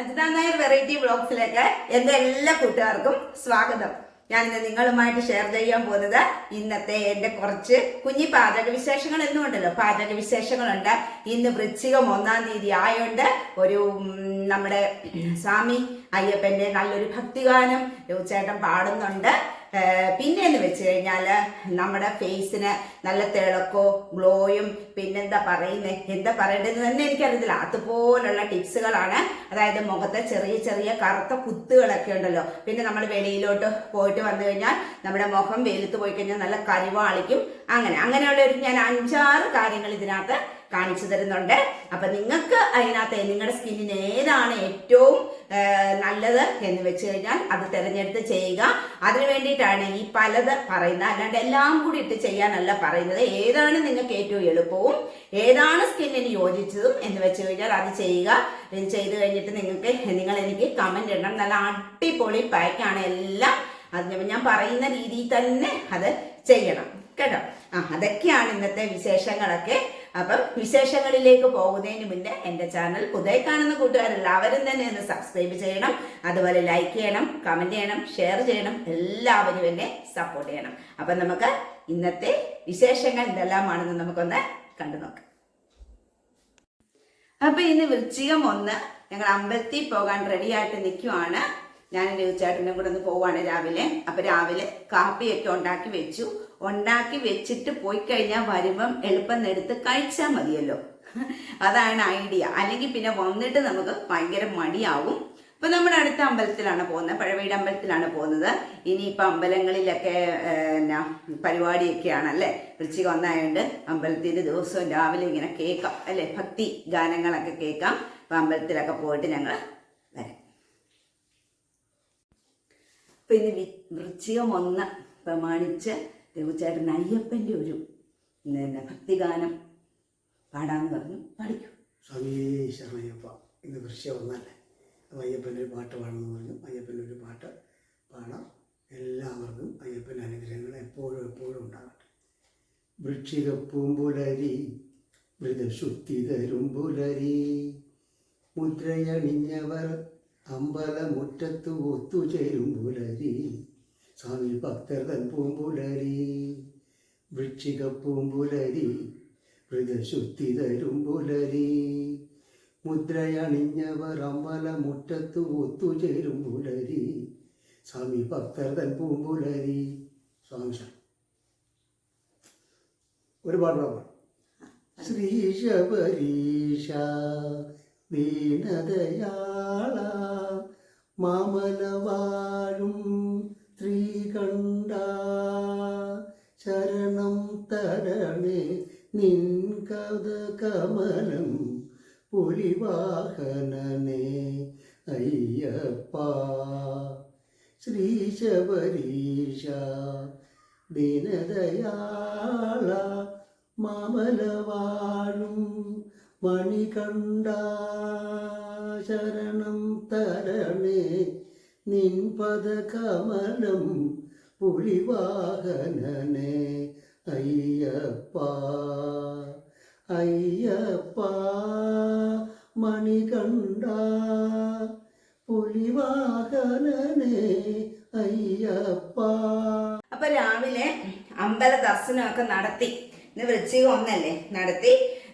Ajitha Nair variety വ്ളോഗ്സിലേക്ക് എന്റെ എല്ലാ കൂട്ടുകാർക്കും സ്വാഗതം. ഞാൻ ഇന്ന് നിങ്ങളുമായിട്ട് ഷെയർ ചെയ്യാൻ പോകുന്നത് ഇന്നത്തെ എന്റെ കുറച്ച് കുഞ്ഞി പാചക വിശേഷങ്ങൾ എന്നും ഉണ്ടല്ലോ പാചക വിശേഷങ്ങളുണ്ട്. ഇന്ന് വൃശ്ചികം ഒന്നാം തീയതി ആയോണ്ട് ഒരു നമ്മുടെ സ്വാമി അയ്യപ്പന്റെ നല്ലൊരു ഭക്തിഗാനം ചേട്ടൻ പാടുന്നുണ്ട്. പിന്നെ എന്ന് വെച്ച് കഴിഞ്ഞാൽ നമ്മുടെ ഫേസിന് നല്ല തിളക്കോ ഗ്ലോയും പിന്നെന്താ പറയുന്നത് എന്താ പറയേണ്ടതെന്ന് തന്നെ എനിക്കറിയത്തില്ല. അതുപോലുള്ള ടിപ്സുകളാണ്. അതായത് മുഖത്തെ ചെറിയ ചെറിയ കറുത്ത കുത്തുകളൊക്കെ ഉണ്ടല്ലോ. പിന്നെ നമ്മൾ വെളിയിലോട്ട് പോയിട്ട് വന്നു കഴിഞ്ഞാൽ നമ്മുടെ മുഖം വെയിലത്ത് പോയി കഴിഞ്ഞാൽ നല്ല കരിവാളിക്കും. അങ്ങനെ. അങ്ങനെയുള്ള ഒരു ഞാൻ അഞ്ചാറ് കാര്യങ്ങൾ ഇതിനകത്ത് കാണിച്ചു തരുന്നുണ്ട്. അപ്പൊ നിങ്ങൾക്ക് അതിനകത്ത് നിങ്ങളുടെ സ്കിന്നിന് ഏതാണ് ഏറ്റവും നല്ലത് എന്ന് വെച്ച് കഴിഞ്ഞാൽ അത് തിരഞ്ഞെടുത്ത് ചെയ്യുക. അതിനു വേണ്ടിയിട്ടാണ് ഈ പലത് പറയുന്നത്. അല്ലാണ്ട് എല്ലാം കൂടി ഇട്ട് ചെയ്യാനല്ല പറയുന്നത്. ഏതാണ് നിങ്ങൾക്ക് ഏറ്റവും എളുപ്പവും ഏതാണ് സ്കിന്നിന് യോജിച്ചതും എന്ന് വെച്ച് കഴിഞ്ഞാൽ അത് ചെയ്യുക. ചെയ്ത് കഴിഞ്ഞിട്ട് നിങ്ങൾക്ക് നിങ്ങൾ എനിക്ക് കമന്റ് ഇടണം. നല്ല അടിപൊളി പാക്കാണ് എല്ലാം. അത് ഞാൻ പറയുന്ന രീതിയിൽ തന്നെ അത് ചെയ്യണം. കേട്ടോ? ആ അതൊക്കെയാണ് ഇന്നത്തെ വിശേഷങ്ങളൊക്കെ. അപ്പം വിശേഷങ്ങളിലേക്ക് പോകുന്നതിന് മുന്നേ എന്റെ ചാനൽ പുതിയ കാണുന്ന കൂട്ടുകാരെല്ലാവരും തന്നെ ഒന്ന് സബ്സ്ക്രൈബ് ചെയ്യണം. അതുപോലെ ലൈക്ക് ചെയ്യണം കമന്റ് ചെയ്യണം ഷെയർ ചെയ്യണം. എല്ലാവരും എന്നെ സപ്പോർട്ട് ചെയ്യണം. അപ്പം നമുക്ക് ഇന്നത്തെ വിശേഷങ്ങൾ എന്തെല്ലാമാണെന്ന് നമുക്കൊന്ന് കണ്ടു നോക്കാം. അപ്പൊ ഇന്ന് വൃശ്ചികം ഒന്ന് ഞങ്ങൾ അമ്പലത്തിൽ പോകാൻ റെഡിയായിട്ട് നിൽക്കുവാണ് ഞാൻ രവിചേട്ടനും കൂടെ ഒന്ന് പോവാണ് രാവിലെ. അപ്പൊ രാവിലെ കാപ്പിയൊക്കെ ഉണ്ടാക്കി വെച്ചു. ഉണ്ടാക്കി വെച്ചിട്ട് പോയി കഴിഞ്ഞാൽ വരുമ്പം എളുപ്പം എടുത്ത് കഴിച്ചാൽ മതിയല്ലോ. അതാണ് ഐഡിയ അല്ലെങ്കിൽ പിന്നെ വന്നിട്ട് നമുക്ക് ഭയങ്കര മടിയാവും. ഇപ്പൊ നമ്മുടെ അടുത്ത അമ്പലത്തിലാണ് പോകുന്നത്. പഴവീട് അമ്പലത്തിലാണ് പോകുന്നത്. ഇനിയിപ്പോൾ അമ്പലങ്ങളിലൊക്കെ എന്നാ പരിപാടിയൊക്കെയാണ് അല്ലേ? വൃശ്ചികം ഒന്നായതുകൊണ്ട് അമ്പലത്തിന്റെ ദിവസവും രാവിലെ ഇങ്ങനെ കേൾക്കാം അല്ലേ? ഭക്തി ഗാനങ്ങളൊക്കെ കേൾക്കാം. അപ്പൊ അമ്പലത്തിലൊക്കെ പോയിട്ട് ഞങ്ങൾ വരാം. അപ്പം ഇനി വൃശ്ചികം ഒന്ന് പ്രമാണിച്ച് രഘുചേട്ടൻ അയ്യപ്പന്റെ ഒരു പിന്നെ ഭക്തിഗാനം പാടാൻ പറഞ്ഞു. പാടിക്കും സ്വാമിയേ ശരണയ്യപ്പ ഇന്ന് ദൃശ്യം ഒന്നല്ലേ? അപ്പോൾ അയ്യപ്പന്റെ ഒരു പാട്ട് പാടണമെന്ന് പറഞ്ഞു. അയ്യപ്പന്റെ ഒരു പാട്ട് പാടാം. എല്ലാവർക്കും അയ്യപ്പന്റെ അനുഗ്രഹങ്ങൾ എപ്പോഴും എപ്പോഴും ഉണ്ടാകട്ടെ. വൃക്ഷിക പൂമ്പുലരി മൃതശുദ്ധി തരുമ്പുലരി മുദ്രയണിഞ്ഞവർ അമ്പലമുറ്റത്ത് ഒത്തുചേരുമ്പുലരി സ്വാമി ഭക്തർതൻ പൂമ്പുലരി വൃക്ഷിക പൂമ്പുലരി മൃതശുദ്ധി തരുമ്പുലരി മുദ്രയണിഞ്ഞവർ അമ്പല മുറ്റത്ത് ഒത്തുചേരും ഒത്തുചേരുമ്പുലരി സ്വാമി ഭക്തർതൻ പൂമ്പുലരി. സ്വാമി. ഒരുപാട് പാടാം. ശ്രീശബരീഷ ദീനദയാള മാമലവാഴും സ്ത്രീകണ്ഠ ശരണം തരണേ. നിൻ കഥ കമലം പുലിവാഹനനേ. അയ്യപ്പ ശ്രീശബരീഷ ദീനദയാള മാമലവാഴും മണികണ്ഠ ശരണം തരണേ. നിൻ പദകമലം പുലിവാഹനനേ അയ്യപ്പ അയ്യപ്പ മണികണ്ട പുലിവാഹനനെ അയ്യപ്പ. അപ്പൊ രാവിലെ അമ്പല ദർശനമൊക്കെ നടത്തി. ഇന്ന് വൃശ്ചികം ഒന്നല്ലേ? നടത്തി.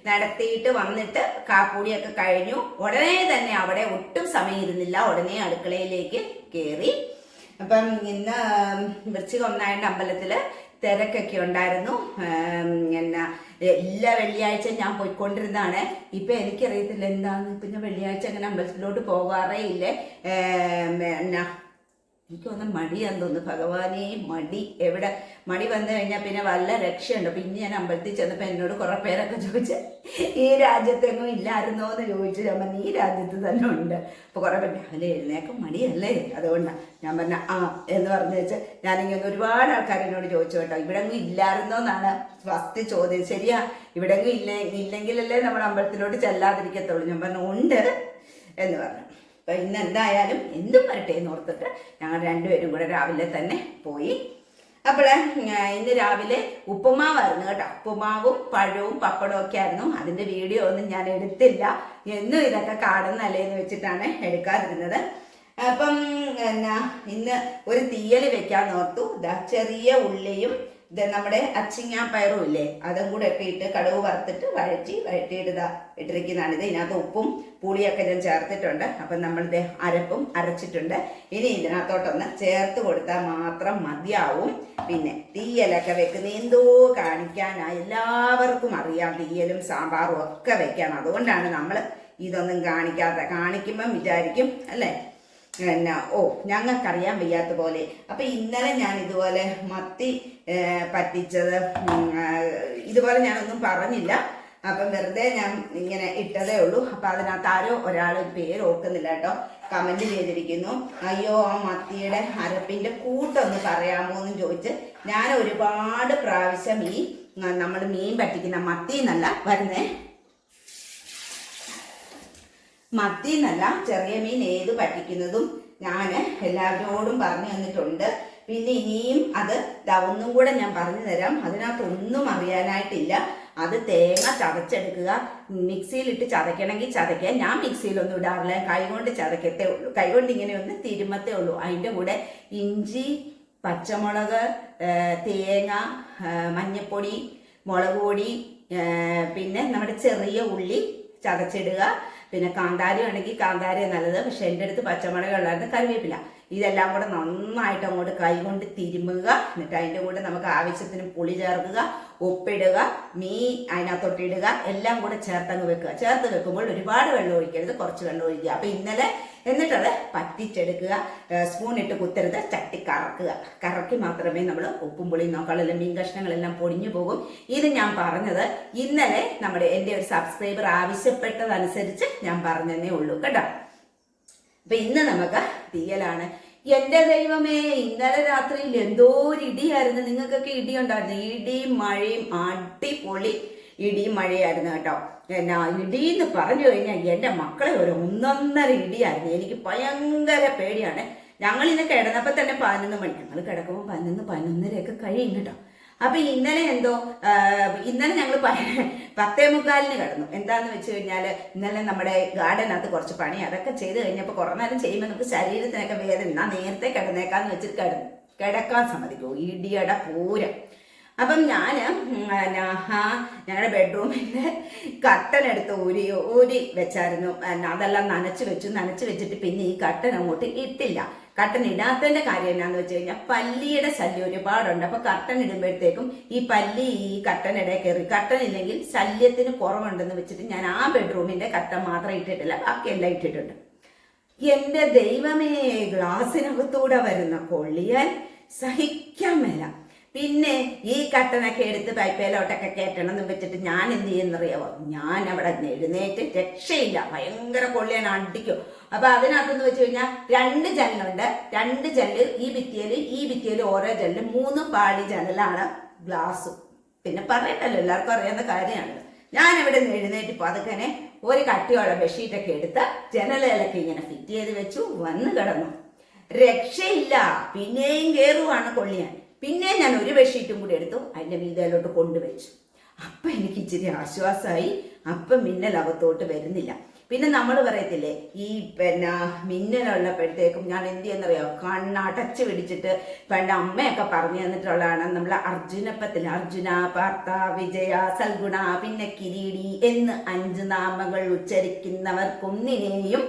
നടത്തിയിട്ട് വന്നിട്ട് കാപ്പൂടിയൊക്കെ കഴിഞ്ഞു. ഉടനെ തന്നെ അവിടെ ഒട്ടും സമയം ഇരുന്നില്ല. ഉടനെ അടുക്കളയിലേക്ക് കയറി അപ്പം ഇന്ന് വൃശ്ചിക ഒന്നായിട്ട് അമ്പലത്തിൽ തിരക്കൊക്കെ ഉണ്ടായിരുന്നു. എന്നാ എല്ലാ വെള്ളിയാഴ്ച ഞാൻ പോയിക്കൊണ്ടിരുന്നതാണ്. ഇപ്പൊ എനിക്കറിയത്തില്ല എന്താന്ന്. പിന്നെ വെള്ളിയാഴ്ച അങ്ങനെ അമ്പലത്തിലോട്ട് പോകാറേ ഇല്ലേ? എന്നാ എനിക്ക് വന്ന മടിയാന്ന് തോന്നുന്നു. ഭഗവാനെ മടി. എവിടെ? മടി വന്നു കഴിഞ്ഞാൽ പിന്നെ വല്ല രക്ഷയുണ്ടോ? പിന്നെ ഞാൻ അമ്പലത്തിൽ ചെന്നപ്പോൾ എന്നോട് കുറേ പേരൊക്കെ ചോദിച്ച് ഈ രാജ്യത്തെങ്ങും ഇല്ലായിരുന്നോ? എന്ന് ചോദിച്ചു. ഞാൻ പറഞ്ഞു ഈ രാജ്യത്ത് തന്നെ ഉണ്ട്. അപ്പോൾ കുറേ പേര് രാവിലെ എഴുന്നേക്ക മടിയല്ലേ? അതുകൊണ്ടാണ് ഞാൻ പറഞ്ഞ ആ എന്ന് പറഞ്ഞു വെച്ചാൽ ഞാനിങ്ങനെ ഒരുപാട് ആൾക്കാർ എന്നോട് ചോദിച്ചു കേട്ടോ. ഇവിടെ അങ്ങ് ഇല്ലായിരുന്നോ? എന്നാണ് ഫസ്റ്റ് ചോദ്യം. ശരിയാ ഇവിടെ അങ്ങ് ഇല്ല ഇല്ലെങ്കിലല്ലേ നമ്മൾ അമ്പലത്തിലോട്ട് ചെല്ലാതിരിക്കത്തുള്ളൂ. ഞാൻ പറഞ്ഞു ഉണ്ട് എന്ന് പറഞ്ഞു. അപ്പൊ ഇന്ന് എന്തായാലും എന്തും വരട്ടെ എന്ന് ഓർത്തിട്ട് ഞങ്ങൾ രണ്ടുപേരും കൂടെ രാവിലെ തന്നെ പോയി. അപ്പോൾ ഇന്ന് രാവിലെ ഉപ്പുമാവായിരുന്നു കേട്ടോ. ഉപ്പുമാവും പഴവും പപ്പടവും ഒക്കെ ആയിരുന്നു. അതിന്റെ വീഡിയോ ഒന്നും ഞാൻ എടുത്തില്ല. എന്നും ഇതൊക്കെ കാണുന്നല്ലേ എന്ന് വെച്ചിട്ടാണ് എടുക്കാതിരുന്നത്. അപ്പം എന്നാ ഇന്ന് ഒരു തീയൽ വെക്കാൻ ഓർത്തു. ചെറിയ ഉള്ളിയും ഇത് നമ്മുടെ അച്ചിങ്ങ പയറും ഇല്ലേ? അതും കൂടെ ഒക്കെ ഇട്ട് കടുവ് വറുത്തിട്ട് വഴറ്റി വഴറ്റിയിട്ട് ഇതാ ഇട്ടിരിക്കുന്നതാണ്. ഇത് ഇതിനകത്ത് ഉപ്പും പുളിയൊക്കെ ഞാൻ ചേർത്തിട്ടുണ്ട്. അപ്പം നമ്മളിത് അരപ്പും അരച്ചിട്ടുണ്ട്. ഇനി ഇതിനകത്തോട്ടൊന്ന് ചേർത്ത് കൊടുത്താൽ മാത്രം മതിയാവും. പിന്നെ തീയലൊക്കെ വെക്കുന്ന എന്തോ കാണിക്കാനാ എല്ലാവർക്കും അറിയാം. തീയലും സാമ്പാറും ഒക്കെ വെക്കാൻ അതുകൊണ്ടാണ് നമ്മൾ ഇതൊന്നും കാണിക്കാത്ത കാണിക്കുമ്പം വിചാരിക്കും അല്ലേ? എന്നാ ഓ ഞങ്ങൾക്കറിയാൻ വയ്യാത്ത പോലെ. അപ്പൊ ഇന്നലെ ഞാൻ ഇതുപോലെ മത്തി പറ്റിച്ചത് ഇതുപോലെ ഞാനൊന്നും പറഞ്ഞില്ല. അപ്പം വെറുതെ ഞാൻ ഇങ്ങനെ ഇട്ടതേ ഉള്ളൂ. അപ്പം അതിനകത്ത് ആരോ ഒരാൾ പേര് ഓർക്കുന്നില്ല കേട്ടോ. കമന്റ് ചെയ്തിരിക്കുന്നു. അയ്യോ ആ മത്തിയുടെ അരപ്പിന്റെ കൂട്ടൊന്ന് പറയാമോ എന്ന് ചോദിച്ച് ഞാൻ ഒരുപാട് പ്രാവശ്യം ഈ നമ്മൾ മീൻ പറ്റിക്കുന്ന മത്തി എന്നല്ല വരുന്നേ മത്തി എന്നല്ല ചെറിയ മീൻ ഏത് പറ്റിക്കുന്നതും ഞാൻ എല്ലാവരോടും പറഞ്ഞു തന്നിട്ടുണ്ട്. പിന്നെ ഇനിയും അത് ഒന്നും കൂടെ ഞാൻ പറഞ്ഞു തരാം. അതിനകത്ത് ഒന്നും അറിയാനായിട്ടില്ല. അത് തേങ്ങ ചതച്ചെടുക്കുക. മിക്സിയിലിട്ട് ചതയ്ക്കണമെങ്കിൽ ചതയ്ക്കുക. ഞാൻ മിക്സിയിലൊന്നും ഇടാറില്ല. കൈകൊണ്ട് ചതയ്ക്കത്തേ ഉള്ളൂ. കൈകൊണ്ട് ഇങ്ങനെ ഒന്ന് തിരുമത്തേ ഉള്ളൂ. അതിന്റെ കൂടെ ഇഞ്ചി പച്ചമുളക് തേങ്ങ മഞ്ഞൾപ്പൊടി മുളക് പൊടി പിന്നെ നമ്മുടെ ചെറിയ ഉള്ളി ചതച്ചിടുക. പിന്നെ കാന്താരി ആണെങ്കിൽ കാന്താരി നല്ലത്. പക്ഷെ എന്റെ അടുത്ത് പച്ചമുളക് ഉള്ളായിരുന്നു കറിവേപ്പില ഇതെല്ലാം കൂടെ നന്നായിട്ട് അങ്ങോട്ട് കൈകൊണ്ട് തിരുമുക എന്നിട്ട് അതിന്റെ കൂടെ നമുക്ക് ആവശ്യത്തിന് പുളി ചേർക്കുക ഉപ്പിടുക മീ അതിനകത്തൊട്ടിടുക എല്ലാം കൂടെ ചേർത്തങ്ങ് വെക്കുക. ചേർത്ത് വെക്കുമ്പോൾ ഒരുപാട് വെള്ളം ഒഴിക്കരുത്. കുറച്ച് വെള്ളം ഒഴിക്കുക. അപ്പം ഇന്നലെ എന്നിട്ടത് പറ്റിച്ചെടുക്കുക. സ്പൂൺ ഇട്ട് കുത്തരുത് ചട്ടി കറക്കുക. കറക്കി മാത്രമേ നമ്മൾ ഉപ്പും പുളിയും നോക്കാളെല്ലാം മീൻ കഷ്ണങ്ങളെല്ലാം പൊടിഞ്ഞു പോകും. ഇത് ഞാൻ പറഞ്ഞത് ഇന്നലെ നമ്മുടെ എന്റെ ഒരു സബ്സ്ക്രൈബർ ആവശ്യപ്പെട്ടതനുസരിച്ച് ഞാൻ പറഞ്ഞതേ ഉള്ളൂ. കേട്ടോ അപ്പൊ ഇന്ന് നമുക്ക് തീയലാണ്. എന്റെ ദൈവമേ ഇന്നലെ രാത്രിയിൽ എന്തോ ഒരു ഇടിയായിരുന്നു. നിങ്ങൾക്കൊക്കെ ഇടിയുണ്ടായിരുന്നു. ഇടിയും മഴയും അടിപൊളി. ഇടിയും മഴയായിരുന്നു കേട്ടോ. എന്നാ ഇടിയെന്ന് പറഞ്ഞു കഴിഞ്ഞാൽ എന്റെ മക്കളെ ഒരു ഒന്നൊന്നര ഇടിയായിരുന്നു. എനിക്ക് ഭയങ്കര പേടിയാണ്. ഞങ്ങൾ ഇന്ന് കിടന്നപ്പോൾ തന്നെ പതിനൊന്ന് മണി. ഞങ്ങൾ കിടക്കുമ്പോൾ പതിനൊന്ന് പതിനൊന്നരയൊക്കെ കഴിയും കേട്ടോ. അപ്പൊ ഇന്നലെ എന്തോ ഇന്നലെ ഞങ്ങൾ പത്തേ മുക്കാലിന് കിടന്നു. എന്താന്ന് വെച്ച് കഴിഞ്ഞാൽ ഇന്നലെ നമ്മുടെ ഗാർഡനകത്ത് കുറച്ച് പണി അതൊക്കെ ചെയ്ത് കഴിഞ്ഞപ്പോൾ കുറേ നേരം ചെയ്യുമ്പോൾ നമുക്ക് ശരീരത്തിനൊക്കെ വേദന. നേരത്തെ കിടന്നേക്കാന്ന് വെച്ചിട്ട് കിടന്നു കിടക്കാൻ സമ്മതിക്കൂ. ഇടിയട പൂരം. അപ്പം ഞാൻ ഞങ്ങളുടെ ബെഡ്റൂമിന്റെ കട്ടൻ എടുത്ത് ഊരി ഊരി വെച്ചായിരുന്നു. അതെല്ലാം നനച്ച് വെച്ചു നനച്ച് വെച്ചിട്ട് പിന്നെ ഈ കട്ടൻ അങ്ങോട്ട് ഇട്ടില്ല. കട്ടൻ ഇടാത്തതിന്റെ കാര്യം എന്നാന്ന് വെച്ച് കഴിഞ്ഞാൽ പല്ലിയുടെ ശല്യം ഒരുപാടുണ്ട്. അപ്പൊ കട്ടൻ ഇടുമ്പോഴത്തേക്കും ഈ പല്ലി ഈ കട്ടൻ ഇട കയറി. കട്ടൻ ഇല്ലെങ്കിൽ ശല്യത്തിന് കുറവുണ്ടെന്ന് വെച്ചിട്ട് ഞാൻ ആ ബെഡ്റൂമിന്റെ കട്ടൻ മാത്രം ഇട്ടിട്ടില്ല. ബാക്കിയെല്ലാം ഇട്ടിട്ടുണ്ട്. എന്റെ ദൈവമേ ഗ്ലാസിനകത്തൂടെ വരുന്ന കൊള്ളിയാൻ സഹിക്കാൻ പിന്നെ ഈ കട്ടനൊക്കെ എടുത്ത് പൈപ്പേലോട്ടൊക്കെ കയറ്റണം എന്ന് വെച്ചിട്ട് ഞാൻ എന്ത് ചെയ്യുന്നറിയാവോ? ഞാൻ അവിടെ എഴുന്നേറ്റ് രക്ഷയില്ല. ഭയങ്കര കൊള്ളിയാണ് അടിക്കും. അപ്പൊ അതിനകത്തെന്ന് വെച്ച് കഴിഞ്ഞാൽ രണ്ട് ജനലുണ്ട്. രണ്ട് ജനൽ ഈ ഭിത്തിയിൽ ഈ ഭിത്തിയിൽ ഓരോ ജനൽ. മൂന്ന് പാളി ജനലാണ് ഗ്ലാസ്സും പിന്നെ പറയണ്ടല്ലോ എല്ലാവർക്കും അറിയാവുന്ന കാര്യമാണ്. ഞാൻ ഇവിടെ നിന്ന് എഴുന്നേറ്റ് പതുക്കനെ ഒരു കട്ടിയുള്ള ബെഡ്ഷീറ്റൊക്കെ എടുത്ത് ജനലിലൊക്കെ ഇങ്ങനെ ഫിറ്റ് ചെയ്ത് വെച്ചു വന്ന് കിടന്നു. രക്ഷയില്ല. പിന്നെയും കേറുവാണ് കൊള്ളിയാൻ. പിന്നെ ഞാൻ ഒരു ബെഡ്ഷീറ്റും കൂടി എടുത്തു അതിന്റെ മീതയിലോട്ട് കൊണ്ടുവച്ചു. അപ്പം എനിക്ക് ഇച്ചിരി ആശ്വാസമായി അപ്പം മിന്നൽ അകത്തോട്ട് വരുന്നില്ല. പിന്നെ നമ്മൾ പറയത്തില്ലേ ഈ പിന്നെ മിന്നലുള്ളപ്പോഴത്തേക്കും ഞാൻ എന്ത് ചെയ്യുന്നറിയോ? കണ്ണടച്ച് പിടിച്ചിട്ട് പണ്ട് അമ്മയൊക്കെ പറഞ്ഞു തന്നിട്ടുള്ളതാണ് നമ്മൾ അർജുനപ്പത്തിൽ അർജുന പാർത്ത വിജയ സൽഗുണ പിന്നെ കിരീടി എന്ന് അഞ്ച് നാമങ്ങൾ ഉച്ചരിക്കുന്നവർക്കൊന്നിനെയും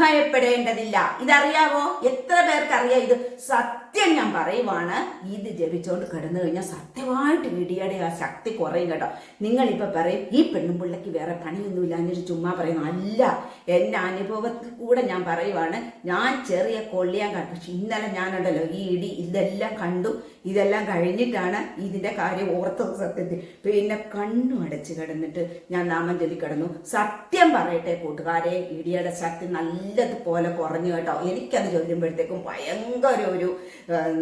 ഭയപ്പെടേണ്ടതില്ല. ഇതറിയാവോ? എത്ര പേർക്കറിയാം ഇത്? സത്യം ഞാൻ പറയുവാണ് ഇത് ജപിച്ചോണ്ട് കിടന്നു കഴിഞ്ഞാൽ സത്യമായിട്ട് ഇടിയുടെ ആ ശക്തി കുറയും കേട്ടോ. നിങ്ങളിപ്പോ പറയും ഈ പെണ്ണുമ്പിള്ളക്ക് വേറെ പണിയൊന്നുമില്ല എന്നൊരു ചുമ്മാ പറയുന്നു. അല്ല എന്റെ അനുഭവത്തിൽ കൂടെ ഞാൻ പറയുവാണ് ഞാൻ ചെറിയ കൊള്ളിയാൻ കണ്ടു. പക്ഷെ ഇന്നലെ ഞാനുണ്ടല്ലോ ഈ ഇടി ഇതെല്ലാം കണ്ടു. ഇതെല്ലാം കഴിഞ്ഞിട്ടാണ് ഇതിന്റെ കാര്യം ഓർത്തത് സത്യത്തിൽ. പിന്നെ കണ്ണു അടച്ച് കിടന്നിട്ട് ഞാൻ നാമം ചൊല്ലി കിടന്നു. സത്യം പറയട്ടെ കൂട്ടുകാരെ ഇടിയുടെ ശക്തി നല്ലതുപോലെ കുറഞ്ഞു കേട്ടോ. എനിക്കത് ചൊല്ലുമ്പോഴത്തേക്കും ഭയങ്കര ഒരു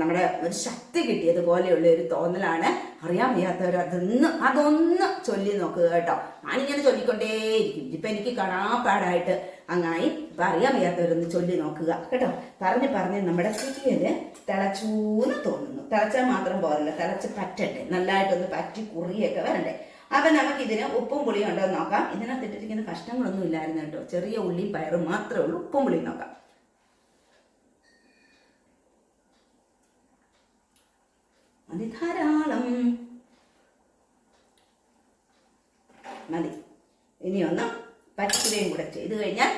നമ്മുടെ ഒരു ശക്തി കിട്ടിയതുപോലെയുള്ള ഒരു തോന്നലാണ്. അറിയാൻ വയ്യാത്തവർ അതൊന്ന് അതൊന്ന് ചൊല്ലി നോക്കുക കേട്ടോ. ഞാനിങ്ങനെ ചൊല്ലിക്കൊണ്ടേയിരിക്കും. ഇപ്പം എനിക്ക് കാണാപ്പാടായിട്ട് അങ്ങായി ഇപ്പൊ അറിയാൻ വയ്യാത്തവരൊന്ന് ചൊല്ലി നോക്കുക. കേട്ടോ? പറഞ്ഞ് പറഞ്ഞ് നമ്മുടെ കുട്ടിയൽ തിളച്ചൂന്ന് തോന്നുന്നു. തിളച്ചാൽ മാത്രം പോരല്ല. തിളച്ച് പറ്റട്ടെ നല്ലതായിട്ടൊന്ന് പറ്റി കുറിയൊക്കെ വരണ്ടേ? അപ്പൊ നമുക്ക് ഇതിന് ഉപ്പും പുളിയും ഉണ്ടോ നോക്കാം. ഇതിനകത്ത് ഇട്ടിരിക്കുന്ന കഷ്ണങ്ങളൊന്നും ഇല്ലായിരുന്നു കേട്ടോ. ചെറിയ ഉള്ളിയും പയറും മാത്രമേ ഉള്ളൂ. ഉപ്പും പുളിയും നോക്കാം. മതി ധാരാളം മതി ഇനി ഒന്ന് പച്ചക്കറിയും കൂടെ ചെയ്ത്. കഴിഞ്ഞാൽ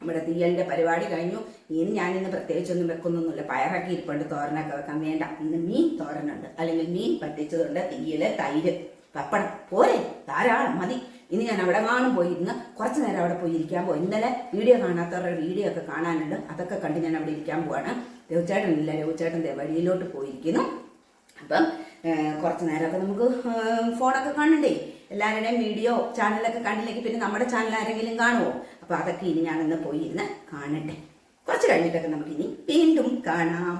നമ്മുടെ തീയലിന്റെ പരിപാടി കഴിഞ്ഞു. ഇനി ഞാനിന്ന് പ്രത്യേകിച്ചൊന്നും വെക്കുന്നൊന്നുമില്ല. പയറൊക്കെ ഇരിപ്പുണ്ട് തോരനൊക്കെ വെക്കാൻ. വേണ്ട. ഇന്ന് മീൻ തോരനുണ്ട്. അല്ലെങ്കിൽ മീൻ പറ്റിച്ചതുണ്ട് തീയൽ തൈര് പപ്പടം. പോരെ? ധാരാളം. മതി. ഇനി ഞാൻ അവിടെ കാണും പോയി. ഇരുന്ന് കുറച്ച് നേരം അവിടെ പോയി ഇരിക്കാൻ പോകും ഇന്നലെ വീഡിയോ കാണാത്തവരുടെ വീഡിയോ ഒക്കെ കാണാനുണ്ട്. അതൊക്കെ കണ്ട് ഞാൻ അവിടെ ഇരിക്കാൻ പോവാണ്. രവിചേട്ടൻ ഇല്ല. രവിചേട്ടൻ ദേ വഴിയിലോട്ട് പോയിരിക്കുന്നു. അപ്പം കുറച്ച് നേരമൊക്കെ നമുക്ക് ഫോണൊക്കെ കാണണ്ടേ? എല്ലാവരുടെയും വീഡിയോ ചാനലൊക്കെ കണ്ടില്ലെങ്കിൽ പിന്നെ നമ്മുടെ ചാനൽ ആരെങ്കിലും കാണുമോ അപ്പൊ അതൊക്കെ ഇനി ഞാനൊന്ന് പോയി ഇരുന്ന് കാണട്ടെ. കുറച്ച് കഴിഞ്ഞിട്ടൊക്കെ നമുക്ക് ഇനി വീണ്ടും കാണാം.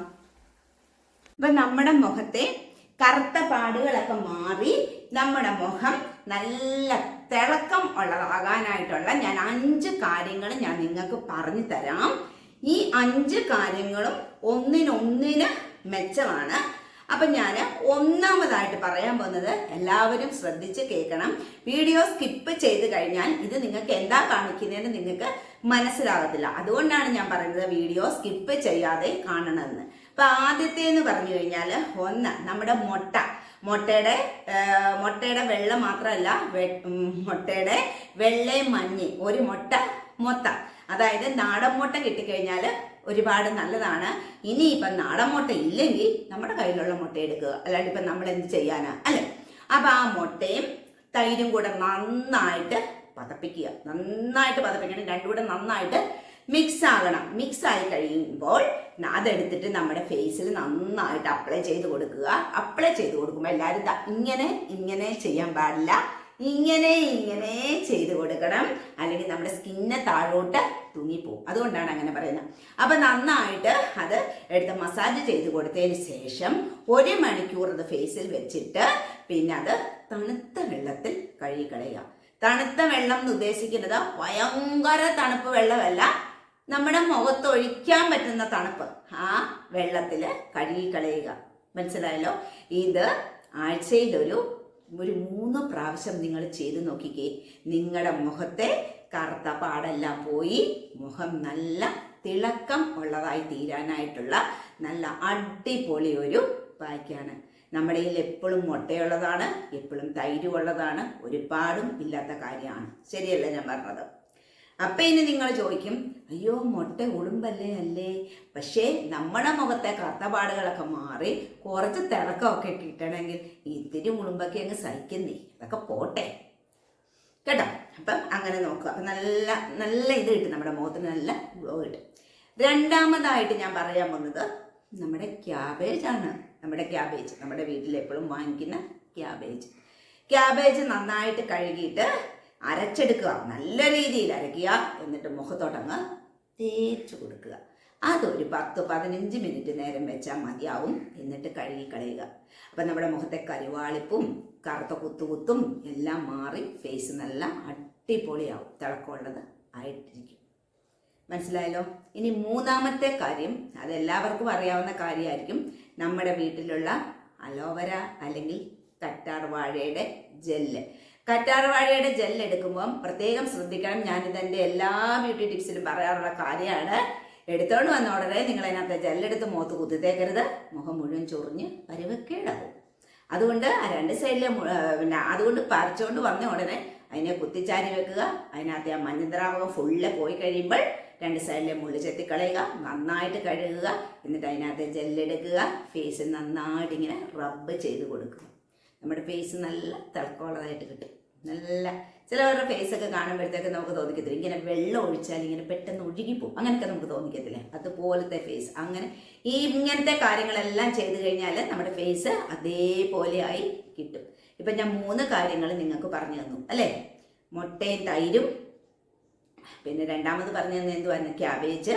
അപ്പൊ നമ്മുടെ മുഖത്തെ കറുത്ത പാടുകളൊക്കെ മാറി നമ്മുടെ മുഖം നല്ല തിളക്കം ഉള്ളതാകാനായിട്ടുള്ള ഞാൻ അഞ്ച് കാര്യങ്ങൾ ഞാൻ നിങ്ങൾക്ക് പറഞ്ഞു തരാം. ഈ അഞ്ച് കാര്യങ്ങളും ഒന്നിനൊന്നിന് മെച്ചമാണ്. അപ്പൊ ഞാൻ ഒന്നാമതായിട്ട് പറയാൻ പോകുന്നത് എല്ലാവരും ശ്രദ്ധിച്ച് കേൾക്കണം. വീഡിയോ സ്കിപ്പ് ചെയ്ത് കഴിഞ്ഞാൽ ഇത് നിങ്ങൾക്ക് എന്താ കാണിക്കുന്നതെന്ന് നിങ്ങൾക്ക് മനസ്സിലാകത്തില്ല. അതുകൊണ്ടാണ് ഞാൻ പറയുന്നത് വീഡിയോ സ്കിപ്പ് ചെയ്യാതെ കാണണമെന്ന്. അപ്പൊ ആദ്യത്തെ എന്ന് പറഞ്ഞു കഴിഞ്ഞാൽ ഒന്ന് നമ്മുടെ മുട്ട. മുട്ടയുടെ മുട്ടയുടെ വെള്ള മാത്രമല്ല മുട്ടയുടെ വെള്ളയും മഞ്ഞയും. ഒരു മുട്ട മൊത്തം. അതായത് നാടൻ മുട്ട കിട്ടിക്കഴിഞ്ഞാൽ ഒരുപാട് നല്ലതാണ്. ഇനി ഇപ്പം നാടൻ മുട്ട ഇല്ലെങ്കിൽ നമ്മുടെ കയ്യിലുള്ള മുട്ട എടുക്കുക. അല്ലാണ്ട് ഇപ്പം നമ്മൾ എന്ത് ചെയ്യാനാ? അല്ലേ? അപ്പം ആ മുട്ടയും തൈരും കൂടെ നന്നായിട്ട് പതപ്പിക്കുക. നന്നായിട്ട് പതപ്പിക്കണം. രണ്ടും കൂടെ നന്നായിട്ട് മിക്സ് ആകണം. മിക്സ് ആയി കഴിയുമ്പോൾ അതെടുത്തിട്ട് നമ്മുടെ ഫേസിൽ നന്നായിട്ട് അപ്ലൈ ചെയ്ത് കൊടുക്കുക. അപ്ലൈ ചെയ്ത് കൊടുക്കുമ്പോൾ എല്ലാവരും ഇങ്ങനെ ഇങ്ങനെ ചെയ്യാൻ പാടില്ല. ഇങ്ങനെ ഇങ്ങനെ ചെയ്തു കൊടുക്കണം. അല്ലെങ്കിൽ നമ്മുടെ സ്കിന്നെ താഴോട്ട് തൂങ്ങിപ്പോവും. അതുകൊണ്ടാണ് അങ്ങനെ പറയുന്നത്. അപ്പൊ നന്നായിട്ട് അത് എടുത്ത് മസാജ് ചെയ്ത് കൊടുത്തതിന് ശേഷം ഒരു മണിക്കൂർ അത് ഫേസിൽ വെച്ചിട്ട് പിന്നെ അത് തണുത്ത വെള്ളത്തിൽ കഴുകിക്കളയുക. തണുത്ത വെള്ളം എന്ന് ഉദ്ദേശിക്കുന്നത് ഭയങ്കര തണുപ്പ് വെള്ളമല്ല. നമ്മുടെ മുഖത്തൊഴിക്കാൻ പറ്റുന്ന തണുപ്പ് ആ വെള്ളത്തിൽ കഴുകിക്കളയുക. മനസ്സിലായല്ലോ? ഇത് ആഴ്ചയിലൊരു ഒരു മൂന്ന് പ്രാവശ്യം നിങ്ങൾ ചെയ്ത് നോക്കിക്കേ. നിങ്ങളുടെ മുഖത്തെ കറുത്ത പാടെല്ലാം പോയി മുഖം നല്ല തിളക്കം ഉള്ളതായി തീരാനായിട്ടുള്ള നല്ല അടിപൊളി ഒരു പായ്ക്കാണ്. നമ്മുടെ കയ്യിൽ എപ്പോഴും മുട്ടയുള്ളതാണ് എപ്പോഴും തൈരുമുള്ളതാണ് ഒരുപാടും ഇല്ലാത്ത കാര്യമാണ്. ശരിയല്ല ഞാൻ പറഞ്ഞത്? അപ്പൊ ഇനി നിങ്ങൾ ചോദിക്കും അയ്യോ മുട്ട ഉളുമ്പല്ലേ അല്ലേ? പക്ഷേ നമ്മുടെ മുഖത്തെ കറുത്തപാടുകളൊക്കെ മാറി കുറച്ച് തിളക്കമൊക്കെ കിട്ടണമെങ്കിൽ ഇത്തിരി ഉളുമ്പൊക്കെ അങ്ങ് സഹിക്കുന്നേ. അതൊക്കെ പോട്ടെ. കേട്ടോ? അപ്പം അങ്ങനെ നോക്കുക. അപ്പം നല്ല നല്ല ഇത് കിട്ടും നമ്മുടെ മുഖത്തിന് നല്ല ഗ്ലോ കിട്ടും. രണ്ടാമതായിട്ട് ഞാൻ പറയാൻ പോകുന്നത് നമ്മുടെ ക്യാബേജ് ആണ്. നമ്മുടെ ക്യാബേജ്. നമ്മുടെ വീട്ടിൽ എപ്പോഴും വാങ്ങിക്കുന്ന ക്യാബേജ്. ക്യാബേജ് നന്നായിട്ട് കഴുകിയിട്ട് അരച്ചെടുക്കുക. നല്ല രീതിയിൽ അരയ്ക്കുക എന്നിട്ട് മുഖത്തോട്ടങ്ങ് തേച്ചു കൊടുക്കുക. അതൊരു പത്ത് പതിനഞ്ച് മിനിറ്റ് നേരം വെച്ചാൽ മതിയാവും. എന്നിട്ട് കഴുകി കളയുക. അപ്പം നമ്മുടെ മുഖത്തെ കരുവാളിപ്പും കറുത്ത കുത്തുകുത്തും എല്ലാം മാറി ഫേസ് നല്ല അടിപൊളിയാവും. തിളക്കമുള്ളത് ആയിട്ടിരിക്കും. മനസ്സിലായല്ലോ? ഇനി മൂന്നാമത്തെ കാര്യം അതെല്ലാവർക്കും അറിയാവുന്ന കാര്യമായിരിക്കും. നമ്മുടെ വീട്ടിലുള്ള അലോവര അല്ലെങ്കിൽ തട്ടാർ വാഴയുടെ ജെല്ല്. കറ്റാർ ജെൽ എടുക്കുമ്പം പ്രത്യേകം ശ്രദ്ധിക്കണം. ഞാനിതെന്റെ എല്ലാ ബ്യൂട്ടി ടിപ്സിലും പറയാറുള്ള കാര്യമാണ്. എടുത്തോണ്ട് വന്ന ഉടനെ നിങ്ങൾ അതിനകത്ത് ജെല്ലെടുത്ത് മുഖത്ത് കുത്തിത്തേക്കരുത്. മുഖം മുഴുവൻ ചൊറിഞ്ഞ് പരുവക്കേടാവും അതുകൊണ്ട് ആ രണ്ട് സൈഡിലെ പിന്നെ അതുകൊണ്ട് പറിച്ചുകൊണ്ട് വന്ന ഉടനെ അതിനെ കുത്തിച്ചാരി വെക്കുക. അതിനകത്ത് ആ മഞ്ഞദ്രാവകം ഫുള്ള് പോയി കഴിയുമ്പോൾ രണ്ട് സൈഡിലെ മുള്ളു ചെത്തിക്കളയുക. നന്നായിട്ട് കഴുകുക. എന്നിട്ട് അതിനകത്ത് ജെല്ലെടുക്കുക ഫേസ് നന്നായിട്ട് ഇങ്ങനെ റബ്ബ് ചെയ്ത് കൊടുക്കുക. നമ്മുടെ ഫേസ് നല്ല തിളക്കമുള്ളതായിട്ട് കിട്ടും. നല്ല ചിലവരുടെ ഫേസ് ഒക്കെ കാണുമ്പോഴത്തേക്ക് നമുക്ക് തോന്നിക്കത്തില്ല. ഇങ്ങനെ വെള്ളം ഒഴിച്ചാൽ ഇങ്ങനെ പെട്ടെന്ന് ഒഴുകിപ്പോവും. അങ്ങനെയൊക്കെ നമുക്ക് തോന്നിക്കത്തില്ലേ. അതുപോലത്തെ ഫേസ് അങ്ങനെ ഈ ഇങ്ങനത്തെ കാര്യങ്ങളെല്ലാം ചെയ്തു കഴിഞ്ഞാൽ നമ്മുടെ ഫേസ് അതേപോലെ ആയി കിട്ടും. ഇപ്പം ഞാൻ മൂന്ന് കാര്യങ്ങൾ നിങ്ങൾക്ക് പറഞ്ഞു തന്നു. അല്ലേ? മുട്ടയും തൈരും. പിന്നെ രണ്ടാമത് പറഞ്ഞു തന്നെ എന്തുവാണ് ക്യാബേജ്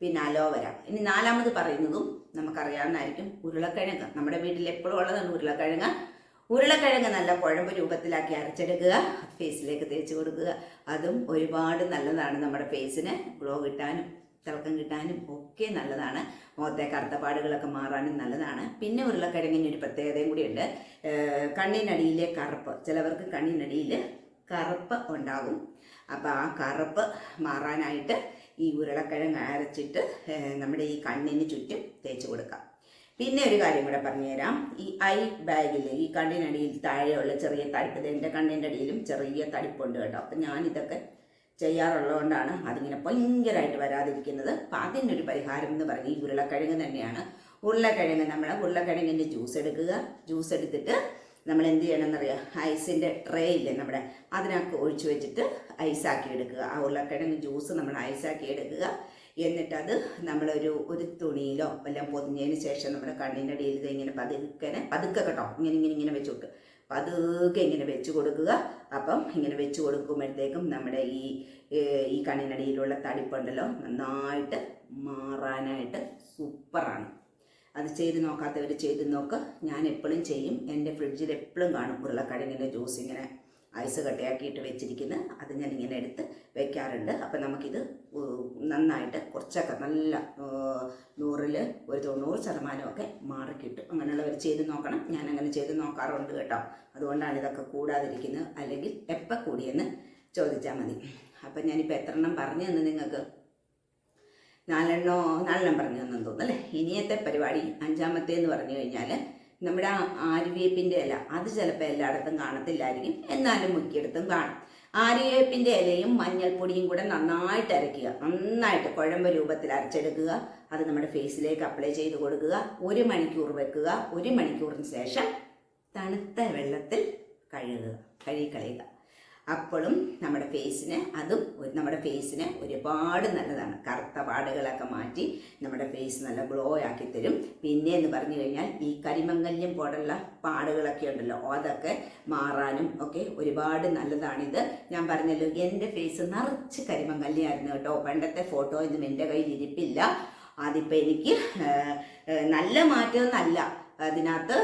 പിന്നെ അലോവര. ഇനി നാലാമത് പറയുന്നതും നമുക്കറിയാവുന്നതായിരിക്കും. ഉരുളക്കിഴങ്ങ്. നമ്മുടെ വീട്ടിൽ എപ്പോഴും ഉള്ളതാണ് ഉരുളക്കിഴങ്ങ്. ഉരുളക്കിഴങ്ങ് നല്ല കുഴമ്പ് രൂപത്തിലാക്കി അരച്ചെടുക്കുക. ഫേസിലേക്ക് തേച്ച് കൊടുക്കുക. അതും ഒരുപാട് നല്ലതാണ് നമ്മുടെ ഫേസിന് ഗ്ലോ കിട്ടാനും തിളക്കം കിട്ടാനും ഒക്കെ നല്ലതാണ്. മുഖത്തെ കറുത്ത പാടുകളൊക്കെ മാറാനും നല്ലതാണ്. പിന്നെ ഉരുളക്കിഴങ്ങിന് ഒരു പ്രത്യേകതയും കൂടിയുണ്ട് കണ്ണിനടിയിലെ കറുപ്പ്. ചിലവർക്ക് കണ്ണിനടിയിൽ കറുപ്പ് ഉണ്ടാകും. അപ്പോൾ ആ കറുപ്പ് മാറാനായിട്ട് ഈ ഉരുളക്കിഴങ്ങ് അരച്ചിട്ട് നമ്മുടെ ഈ കണ്ണിന് ചുറ്റും തേച്ച് കൊടുക്കാം. പിന്നെ ഒരു കാര്യം കൂടെ പറഞ്ഞുതരാം. ഈ ഐ ബാഗിൽ ഈ കണ്ണിനടിയിൽ താഴെയുള്ള ചെറിയ തടിപ്പ് എന്റെ കണ്ണിന്റെ അടിയിലും ചെറിയ തടിപ്പുണ്ട് കേട്ടോ. അപ്പം ഞാനിതൊക്കെ ചെയ്യാറുള്ളതുകൊണ്ടാണ് അതിങ്ങനെ ഭയങ്കരമായിട്ട് വരാതിരിക്കുന്നത്. അപ്പം അതിനൊരു പരിഹാരം എന്ന് പറഞ്ഞ് ഈ ഉരുളക്കിഴങ്ങ് തന്നെയാണ്. ഉരുളക്കിഴങ്ങ് നമ്മൾ ഉരുളക്കിഴങ്ങിന്റെ ജ്യൂസ് എടുക്കുക. ജ്യൂസ് എടുത്തിട്ട് നമ്മൾ എന്ത് ചെയ്യണമെന്നറിയാം? ഐസിന്റെ ട്രേ ഇല്ലേ നമ്മുടെ അതിനകത്ത് ഒഴിച്ചു വെച്ചിട്ട് ഐസാക്കി എടുക്കുക. ആ ഉരുളക്കിഴങ്ങ് ജ്യൂസ് നമ്മൾ ഐസാക്കി എടുക്കുക. എന്നിട്ടത് നമ്മളൊരു ഒരു തുണിയിലോ എല്ലാം പൊതിഞ്ഞതിന് ശേഷം നമ്മുടെ കണ്ണിന്റെ അടിയിൽ ഇങ്ങനെ പതുക്കനെ പതുക്കെ കേട്ടോ. ഇങ്ങനെ ഇങ്ങനെ ഇങ്ങനെ വെച്ച് കൊടുക്കുക. പതുക്കെ ഇങ്ങനെ വെച്ച് കൊടുക്കുക. അപ്പം ഇങ്ങനെ വെച്ച് കൊടുക്കുമ്പോഴത്തേക്കും നമ്മുടെ ഈ ഈ കണ്ണിനടിയിലുള്ള തടിപ്പുണ്ടല്ലോ നന്നായിട്ട് മാറാനായിട്ട് സൂപ്പറാണ്. അത് ചെയ്ത് നോക്കാത്തവർ ചെയ്ത് നോക്ക്. ഞാൻ എപ്പോഴും ചെയ്യും. എന്റെ ഫ്രിഡ്ജിൽ എപ്പോഴും കാണും ഉരുളക്കിഴങ്ങിന്റെ ജ്യൂസ് ഇങ്ങനെ ഐസ് കട്ടയാക്കിയിട്ട് വെച്ചിരിക്കുന്നത് അത് ഞാൻ ഇങ്ങനെ എടുത്ത് വെക്കാറുണ്ട്. അപ്പം നമുക്കിത് നന്നായിട്ട് കുറച്ചൊക്കെ നല്ല നൂറിൽ ഒരു തൊണ്ണൂറ് ശതമാനമൊക്കെ മാറിക്കിട്ടും. അങ്ങനെയുള്ളവർ ചെയ്ത് നോക്കണം. ഞാൻ അങ്ങനെ ചെയ്ത് നോക്കാറുണ്ട് കേട്ടോ. അതുകൊണ്ടാണ് ഇതൊക്കെ കൂടാതിരിക്കുന്നത്. അല്ലെങ്കിൽ എപ്പോൾ കൂടിയെന്ന് ചോദിച്ചാൽ മതി. അപ്പം ഞാനിപ്പോൾ എത്ര എണ്ണം പറഞ്ഞു തന്നു നിങ്ങൾക്ക്? നാലെണ്ണോ നാലെണ്ണം പറഞ്ഞു തന്നെന്ന് തോന്നുന്നു അല്ലേ? ഇനിയത്തെ പരിപാടി അഞ്ചാമത്തേന്ന് പറഞ്ഞു കഴിഞ്ഞാൽ നമ്മുടെ ആര്യവേപ്പിന്റെ ഇല. അത് ചിലപ്പോൾ എല്ലായിടത്തും കാണത്തില്ലായിരിക്കും. എന്നാലും മുക്കിയെടുത്തും കാണും. ആര്യവേപ്പിന്റെ ഇലയും മഞ്ഞൾപ്പൊടിയും കൂടെ നന്നായിട്ട് അരയ്ക്കുക. നന്നായിട്ട് കുഴമ്പ് രൂപത്തിൽ അരച്ചെടുക്കുക. അത് നമ്മുടെ ഫേസിലേക്ക് അപ്ലൈ ചെയ്ത് കൊടുക്കുക. ഒരു മണിക്കൂർ വെക്കുക. ഒരു മണിക്കൂറിന് ശേഷം തണുത്ത വെള്ളത്തിൽ കഴുകുക. കഴുകിക്കളയുക അപ്പോഴും നമ്മുടെ ഫേസിന് അതും നമ്മുടെ ഫേസിന് ഒരുപാട് നല്ലതാണ്. കറുത്ത പാടുകളൊക്കെ മാറ്റി നമ്മുടെ ഫേസ് നല്ല ഗ്ലോ ആക്കി തരും. പിന്നെ എന്ന് പറഞ്ഞു കഴിഞ്ഞാൽ ഈ കരിമങ്ങല്യം പോലുള്ള പാടുകളൊക്കെ ഉണ്ടല്ലോ അതൊക്കെ മാറാനും ഒക്കെ ഒരുപാട് നല്ലതാണിത്. ഞാൻ പറഞ്ഞല്ലോ എന്റെ ഫേസ് നിറച്ച് കരിമങ്ങല്യായിരുന്നു കേട്ടോ. പണ്ടത്തെ ഫോട്ടോ ഒന്നും എന്റെ കയ്യിൽ ഇരിപ്പില്ല. അതിപ്പോൾ എനിക്ക് ഏഹ്, മാറ്റം നല്ല മാറ്റമൊന്നല്ല. അതിനകത്ത്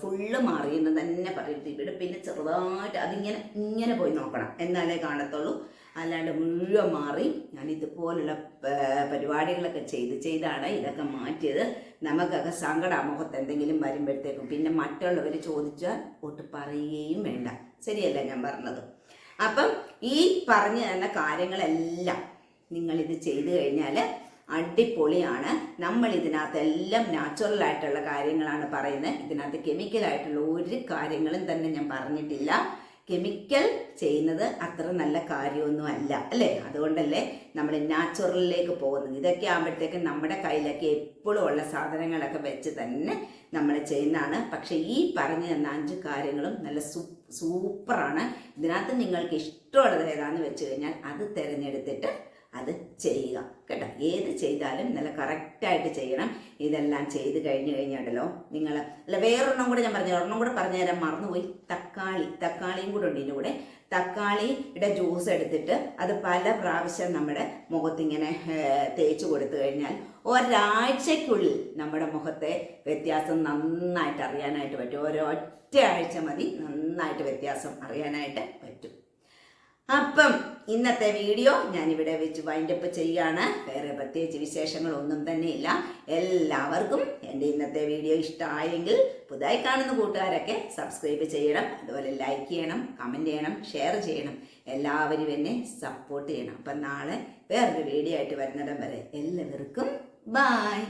ഫുള്ള് മാറിയെന്ന് തന്നെ പറയും ഇവിടെ പിന്നെ ചെറുതായിട്ട് അതിങ്ങനെ ഇങ്ങനെ പോയി നോക്കണം. എന്നാലേ കാണത്തുള്ളൂ. അല്ലാണ്ട് മുഴുവൻ മാറി ഞാൻ ഇതുപോലുള്ള പരിപാടികളൊക്കെ ചെയ്ത് ചെയ്താണ് ഇതൊക്കെ മാറ്റിയത്. നമുക്കൊക്കെ സങ്കടാമുഖത്ത് എന്തെങ്കിലും വരുമ്പോഴത്തേക്കും പിന്നെ മറ്റുള്ളവർ ചോദിച്ചാൽ ഒട്ട് പറയുകയും വേണ്ട. ശരിയല്ല ഞാൻ പറഞ്ഞത്? അപ്പം ഈ പറഞ്ഞു തന്ന കാര്യങ്ങളെല്ലാം നിങ്ങളിത് ചെയ്തു കഴിഞ്ഞാൽ അടിപൊളിയാണ്. നമ്മൾ ഇതിനകത്ത് എല്ലാം നാച്ചുറൽ ആയിട്ടുള്ള കാര്യങ്ങളാണ് പറയുന്നത്. ഇതിനകത്ത് കെമിക്കൽ ആയിട്ടുള്ള ഒരു കാര്യങ്ങളും തന്നെ ഞാൻ പറഞ്ഞിട്ടില്ല. കെമിക്കൽ ചെയ്യുന്നത് അത്ര നല്ല കാര്യമൊന്നും അല്ല അല്ലേ? അതുകൊണ്ടല്ലേ നമ്മൾ നാച്ചുറലിലേക്ക് പോകുന്നത്. ഇതൊക്കെ ആകുമ്പോഴത്തേക്കും നമ്മുടെ കയ്യിലൊക്കെ എപ്പോഴും ഉള്ള സാധനങ്ങളൊക്കെ വെച്ച് തന്നെ നമ്മൾ ചെയ്യുന്നതാണ്. പക്ഷേ ഈ പറഞ്ഞു തന്ന അഞ്ച് കാര്യങ്ങളും നല്ല സൂപ്പറാണ്. ഇതിനകത്ത് നിങ്ങൾക്ക് ഇഷ്ടമുള്ളത് ഏതാണെന്ന് വെച്ച് കഴിഞ്ഞാൽ അത് തിരഞ്ഞെടുത്തിട്ട് അത് ചെയ്യുക. കേട്ടോ? ഏത് ചെയ്താലും നല്ല കറക്റ്റായിട്ട് ചെയ്യണം. ഇതെല്ലാം ചെയ്ത് കഴിഞ്ഞ് കഴിഞ്ഞാണ്ടല്ലോ നിങ്ങൾ അല്ല വേറൊരെണ്ണം കൂടെ ഞാൻ പറഞ്ഞു ഒരെണ്ണം കൂടെ പറഞ്ഞു തരാൻ മറന്നുപോയി. തക്കാളി. തക്കാളിയും കൂടെ ഉണ്ട് ഇതിന്റെ കൂടെ. തക്കാളിയുടെ ജ്യൂസ് എടുത്തിട്ട് അത് പല പ്രാവശ്യം നമ്മുടെ മുഖത്തിങ്ങനെ തേച്ച് കൊടുത്തു കഴിഞ്ഞാൽ ഒരാഴ്ചക്കുള്ളിൽ നമ്മുടെ മുഖത്തെ വ്യത്യാസം നന്നായിട്ട് അറിയാനായിട്ട് പറ്റും. ഒരൊറ്റ ആഴ്ച മതി നന്നായിട്ട് വ്യത്യാസം അറിയാനായിട്ട് പറ്റും. അപ്പം ഇന്നത്തെ വീഡിയോ ഞാനിവിടെ വെച്ച് വൈൻഡപ്പ് ചെയ്യുകയാണ് വേറെ പ്രത്യേകിച്ച് വിശേഷങ്ങളൊന്നും തന്നെ ഇല്ല. എല്ലാവർക്കും എന്റെ ഇന്നത്തെ വീഡിയോ ഇഷ്ടമായെങ്കിൽ പുതുതായി കാണുന്ന കൂട്ടുകാരൊക്കെ സബ്സ്ക്രൈബ് ചെയ്യണം അതുപോലെ ലൈക്ക് ചെയ്യണം കമന്റ് ചെയ്യണം ഷെയർ ചെയ്യണം. എല്ലാവരും എന്നെ സപ്പോർട്ട് ചെയ്യണം. അപ്പം നാളെ വേറൊരു വീഡിയോ ആയിട്ട് വരുന്നിടം വരെ എല്ലാവർക്കും ബായ്